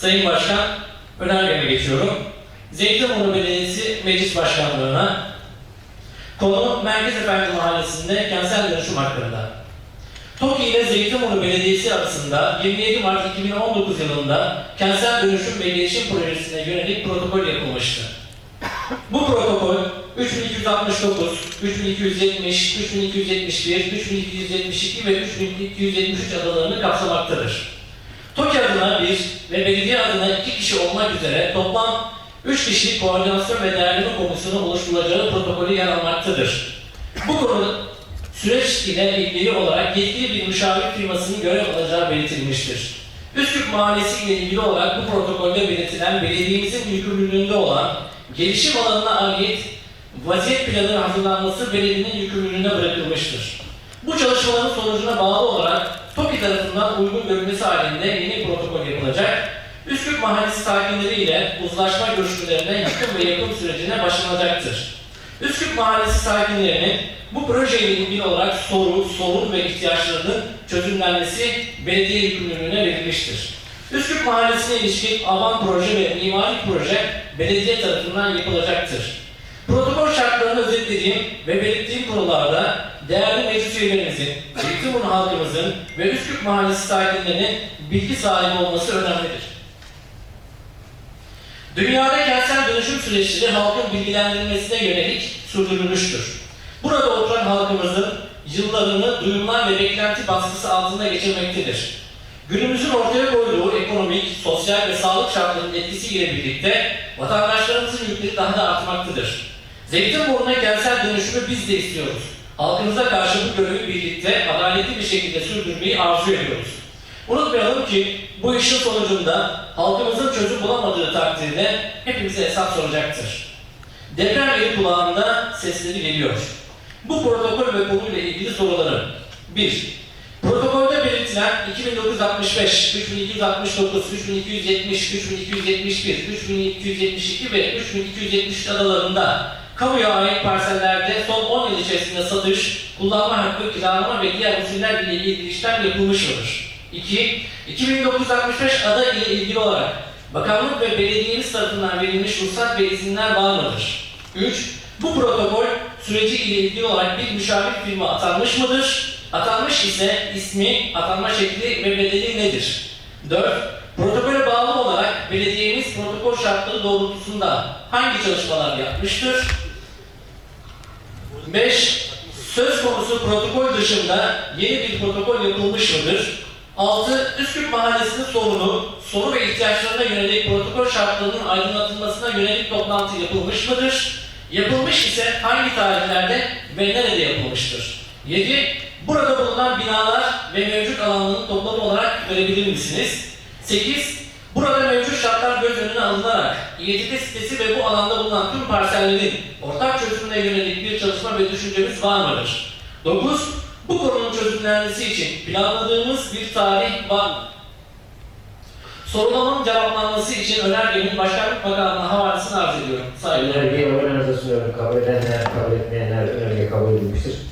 Sayın Başkan, önergeme geçiyorum. Zeytinburnu Belediyesi Meclis Başkanlığı'na konu Merkez Efendi Mahallesi'nde kentsel dönüşüm hakkında. TOKİ ile Zeytinburnu Belediyesi arasında 27 Mart 2019 yılında kentsel dönüşüm ve iletişim projesine yönelik protokol yapılmıştı. Bu protokol 3269, 3270, 3271, 3272 ve 3273 adalarını kapsamaktadır. TOKİ adına bir ve belediye adına iki kişi olmak üzere toplam 3 kişilik koordinasyon ve değerleme komisyonu oluşturulacağı protokolü yer almaktadır. Bu konu süreç ile ilgili olarak yetkili bir müşavir firmasının görev alacağı belirtilmiştir. Üsküp Mahallesi ile ilgili olarak bu protokolde belirtilen belediyemizin yükümlülüğünde olan gelişim alanına ait vaziyet planı hazırlanması belediyenin yükümlülüğüne bırakılmıştır. Bu çalışmaların sonucuna bağlı olarak TOKİ tarafından uygun görülmesi halinde yeni protokol yapılacak. Üsküp Mahallesi sakinleri ile uzlaşma görüşmelerine yakın ve yakın sürecine başlanacaktır. Üsküp Mahallesi sakinlerinin bu projeyle ilgili olarak soru, sorun ve ihtiyaçlarının çözümlenmesi belediye yükümlülüğüne verilmiştir. Üsküp Mahallesi'ne ilişkin alan proje ve mimari proje belediye tarafından yapılacaktır. Protokol şartlarını özetlediğim ve belirttiğim konularda değerli meclis üyelerimizin, Zeytinburnu halkımızın ve Üsküp Mahallesi sakinlerinin bilgi sahibi olması önemlidir. Dünyada kentsel dönüşüm süreçleri halkın bilgilendirilmesine yönelik sürdürülmüştür. Burada oturan halkımızın yıllarını duyumlar ve beklenti baskısı altında geçirmektedir. Günümüzün ortaya koyduğu ekonomik, sosyal ve sağlık şartlarının etkisiyle birlikte vatandaşlarımızın yükleri daha da artmaktadır. Zeytinburnu'na kentsel dönüşümü biz de istiyoruz. Halkımıza karşı bu görevi birlikte adaletli bir şekilde sürdürmeyi arzu ediyoruz. Unutmayalım ki bu işin sonucunda halkımızın çözüm bulamadığı takdirde hepimize hesap soracaktır. Deprem eli kulağında sesleri geliyor. Bu protokol ve konuyla ilgili soruları 1. Protokolde belirtilen 2965, 3269, 3270, 3271, 3272 ve 3273 adalarında kamuya ait parsellerde son 10 yıl içerisinde satış, kullanma hakkı, kiralama ve diğer usuller ile ilgili işlem yapılmış mıdır? 2. 2965 ada ile ilgili olarak bakanlık ve belediyemiz tarafından verilmiş ruhsat ve izinler var mıdır? 3. Bu protokol süreci ile ilgili olarak bir müşavir firma atanmış mıdır? Atanmış ise ismi, atanma şekli ve bedeli nedir? 4. Protokole bağlı olarak belediyemiz protokol şartları doğrultusunda hangi çalışmalar yapmıştır? 5. Söz konusu protokol dışında yeni bir protokol yapılmış mıdır? 6. Üsküp Mahallesi'nin sorunu, soru ve ihtiyaçlarına yönelik protokol şartlarının aydınlatılmasına yönelik toplantı yapılmış mıdır? Yapılmış ise hangi tarihlerde ve nerede yapılmıştır? 7. Burada bulunan binalar ve mevcut alanların toplamı olarak görebilir misiniz? 8. Burada mevcut şartlar göz önüne alınarak İETT sitesi ve bu alanda bulunan tüm parsellerin ortak çözümüne yönelik bir çalışma ve düşüncemiz var mıdır? 9. Bu konunun çözümlenmesi için planladığımız bir tarih var mı? Sorulamanın cevaplanması için önergemin Başkanlık Bakanlığı'na havalesini arz ediyorum. Saygılar. Önergeyi sunuyorum. Kabul edenler, kabul etmeyenler önerge kabul edilmiştir.